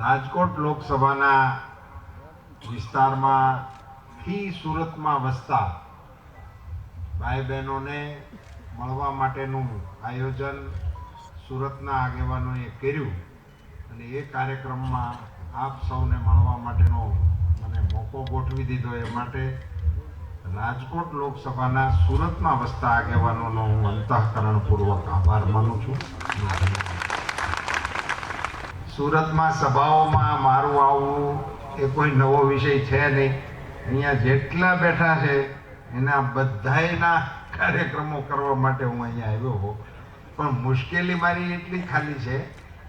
રાજકોટ લોકસભાના વિસ્તારમાં થી સુરતમાં વસતા ભાઈ બહેનોને મળવા માટેનું આયોજન સુરતના આગેવાનોએ કર્યું અને એ કાર્યક્રમમાં આપ સૌને મળવા માટેનો મને મોકો ગોઠવી દીધો એ માટે રાજકોટ લોકસભાના સુરતમાં વસતા આગેવાનોનો હું અંતઃકરણપૂર્વક આભાર માનું છું. સુરતમાં સભાઓમાં મારું આવવું એ કોઈ નવો વિષય છે નહીં. અહીંયા જેટલા બેઠા છે, એના બધાયના કાર્યક્રમો કરવા માટે હું અહીંયા આવ્યો હો પણ મુશ્કેલી મારી એટલી ખાલી છે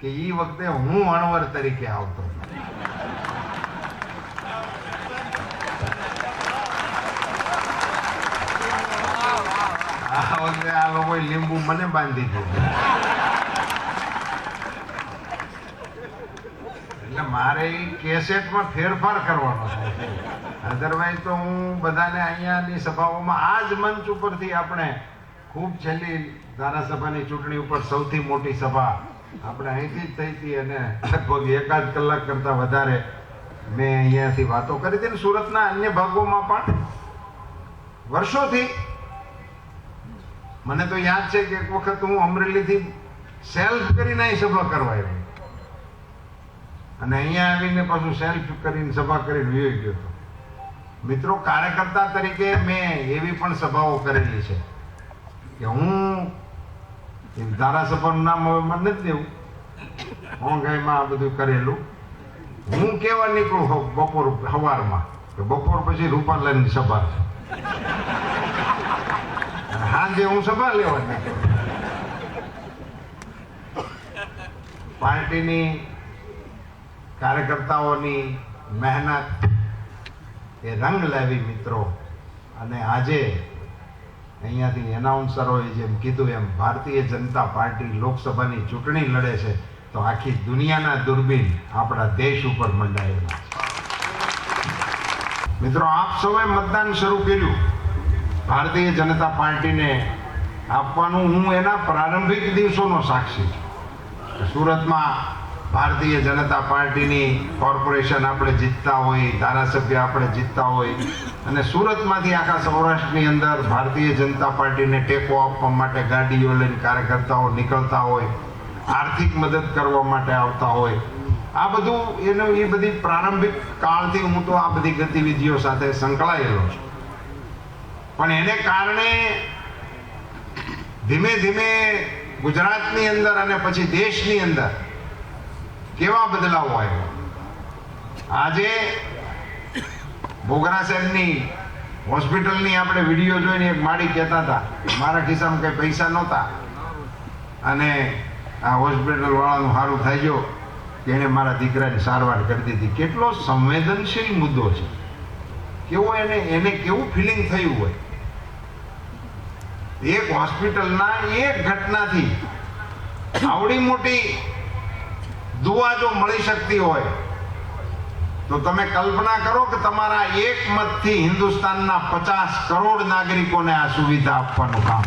કે એ વખતે હું અણવર તરીકે આવતો. આ વખતે આ લોકોએ લીંબુ મને બાંધી દીધું. એટલે મારે એ કેસેટમાં ફેરફાર કરવાનો છે. અધરવાઇઝ તો હું બધાને અહીંયાની સભાઓમાં આ જ મંચ ઉપરથી આપણે ખૂબ છેલ્લી ધારાસભાની ચૂંટણી ઉપર સૌથી મોટી સભા આપણે અહીંથી જ થઈ હતી અને લગભગ એકાદ કલાક કરતાં વધારે મેં અહીંયાથી વાતો કરી હતી ને સુરતના અન્ય ભાગોમાં પણ. વર્ષોથી મને તો યાદ છે કે એક વખત હું અમરેલીથી સેલ્ફ કરીને અહીં સભા કરવા આવ્યો. અને અહીંયા આવીને પાછું સેલ્ફ કરીને, સભા કરીને વયો ગયો હતો. મિત્રો, કાર્યકર્તા તરીકે મેં એવી પણ સભાઓ કરેલી છે કે હું ધારાસભાનું નામ હવે મને નથી દેવું. હોંઘાઈમાં આ બધું કરેલું. હું કેવા નીકળું બપોર સવારમાં? કે બપોર પછી રૂપાલાની સભા છે. સાંજે હું સભા લેવા નીકળું. પાર્ટીની કાર્યકર્તાઓની મહેનત એ રંગ લેવી મિત્રો. અને આજે અહીંયાથી એનાઉન્સરોએ જેમ કીધું એમ ભારતીય જનતા પાર્ટી લોકસભાની ચૂંટણી લડે છે, તો આખી દુનિયાના દુર્બીન આપણા દેશ ઉપર મંડાયેલા છે. મિત્રો, આપ સૌએ મતદાન શરૂ કર્યું. ભારતીય જનતા પાર્ટીને આપવાનું હું એના પ્રારંભિક દિવસોનો સાક્ષી છું. સુરતમાં ભારતીય જનતા પાર્ટીની કોર્પોરેશન આપણે જીતતા હોય, ધારાસભ્ય આપણે જીતતા હોય, અને સુરતમાંથી આખા સૌરાષ્ટ્રની અંદર ભારતીય જનતા પાર્ટીને ટેકો આપવા માટે ગાડીઓ લઈને કાર્યકર્તાઓ નીકળતા હોય, આર્થિક મદદ કરવા માટે આવતા હોય. આ બધું એનું એ બધી પ્રારંભિક કાળથી હું તો આ બધી ગતિવિધિઓ સાથે સંકળાયેલો છું. પણ એને કારણે ધીમે ધીમે ગુજરાતની અંદર અને પછી દેશની અંદર કેવા બદલાવ આવ્યા? આજે ભોગરા સાહેબની હોસ્પિટલની આપણે વીડિયો જોઈને એક માળી કહેતા હતા, મારા ખિસ્સામાં કંઈ પૈસા નહોતા. અને આ હોસ્પિટલ વાળાનું સારું થઈ ગયો કે મારા દીકરાની સારવાર કરી દીધી. કેટલો સંવેદનશીલ મુદ્દો છે. કેવો એને એને કેવું ફિલિંગ થયું હોય? એક હોસ્પિટલના એક ઘટનાથી આવડી મોટી દુઆ જો મળી શકતી હોય, તો તમે કલ્પના કરો કે તમારા એક મતથી હિન્દુસ્તાનના પચાસ કરોડ નાગરિકોને આ સુવિધા આપવાનું કામ.